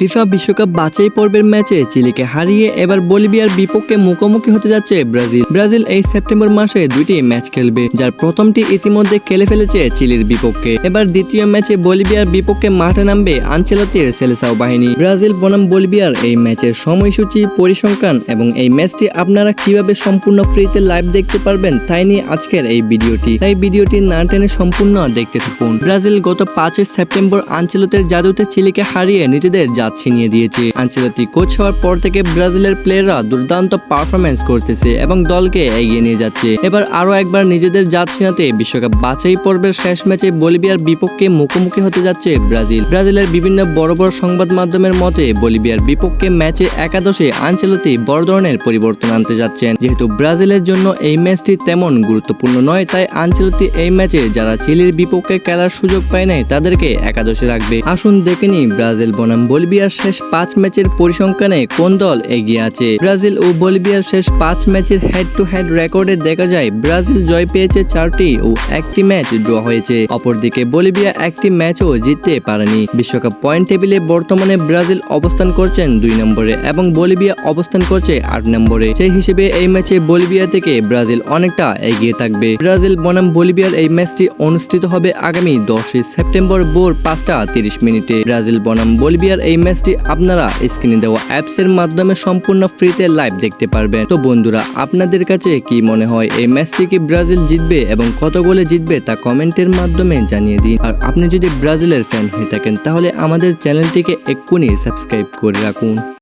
FIFA বিশ্বকাপ বাছাই পর্বের ম্যাচে চিলিকে হারিয়ে এবার বলিভিয়ার বিপক্ষে মুখোমুখি হতে যাচ্ছে ব্রাজিল। ব্রাজিল এই সেপ্টেম্বর মাসে দুইটি ম্যাচ খেলবে, যার প্রথমটি ইতিমধ্যে খেলে ফেলেছে চিলির বিপক্ষে। এবার দ্বিতীয় ম্যাচে বলিভিয়ার বিপক্ষে মাঠে নামবে আনচেলতির সেলেসাও বাহিনী। ব্রাজিল বনাম বলিভিয়ার এই ম্যাচের সময়সূচি, পরিসংখ্যান এবং এই ম্যাচটি আপনারা কীভাবে সম্পূর্ণ ফ্রিতে লাইভ দেখতে পারবেন তাই নিয়ে আজকের এই ভিডিওটি। তাই ভিডিওটি না টেনে সম্পূর্ণ দেখতে থাকুন। ব্রাজিল গত পাঁচই সেপ্টেম্বর আঞ্চলতের জাদুতে চিলিকে হারিয়ে নিজেদের ছিনিয়ে দিয়েছে। আঞ্চলতি কোচ হওয়ার পর থেকে ব্রাজিলের প্লেয়াররা দুর্দান্ত পারফরমেন্স করতেছে এবং দলকে এগিয়ে নিয়ে যাচ্ছে। এবার আরও একবার নিজেদের জাত ছিনাতে বিশ্বকাপ বাছাই পর্বের শেষ ম্যাচে বলিভিয়ার বিপক্ষে মুখোমুখি হতে যাচ্ছে ব্রাজিল। ব্রাজিলের বিভিন্ন বড় বড় সংবাদ মাধ্যমের মতে, বলিভিয়ার বিপক্ষে ম্যাচে একাদশে আঞ্চলতি বড় ধরনের পরিবর্তন আনতে যাচ্ছেন। যেহেতু ব্রাজিলের জন্য এই ম্যাচটি তেমন গুরুত্বপূর্ণ নয়, তাই আঞ্চলতি এই ম্যাচে যারা চিলির বিপক্ষে খেলার সুযোগ পায় নাই, তাদেরকে একাদশে রাখবে। আসুন দেখে নিই ব্রাজিল বনাম বলিভিয়ার শেষ পাঁচ ম্যাচের পরিসংখ্যানে কোন দল এগিয়ে আছে? ব্রাজিল ও বলিভিয়ার শেষ পাঁচ ম্যাচের হেড টু হেড রেকর্ডে দেখা যায়, ব্রাজিল জয় পেয়েছে চারটি ও একটি ম্যাচ ড্র হয়েছে। অপরদিকে বলিভিয়া একটি ম্যাচও জিততে পারেনি। বিশ্বকাপ পয়েন্ট টেবিলে বর্তমানে ব্রাজিল অবস্থান করছেন দুই নম্বরে এবং বলিভিয়া অবস্থান করছে আট নম্বরে। সেই হিসেবে এই ম্যাচে বলিভিয়া থেকে ব্রাজিল অনেকটা এগিয়ে থাকবে। ব্রাজিল বনাম বলিভিয়ার এই ম্যাচটি অনুষ্ঠিত হবে আগামী দশই সেপ্টেম্বর ভোর পাঁচটা তিরিশ মিনিটে। ব্রাজিল বনাম বলিভিয়ার এই ম্যাচটি আপনারা স্ক্রিনে দেওয়া অ্যাপসের মাধ্যমে সম্পূর্ণ ফ্রিতে লাইভ দেখতে পারবেন। তো বন্ধুরা, আপনাদের কাছে কি মনে হয়, এই ম্যাচটি কি ব্রাজিল জিতবে এবং কত গোলে জিতবে তা কমেন্টের মাধ্যমে জানিয়ে দিন। আর আপনি যদি ব্রাজিলের ফ্যান হয়ে থাকেন, তাহলে আমাদের চ্যানেলটিকে এক্ষুনি সাবস্ক্রাইব করে রাখুন।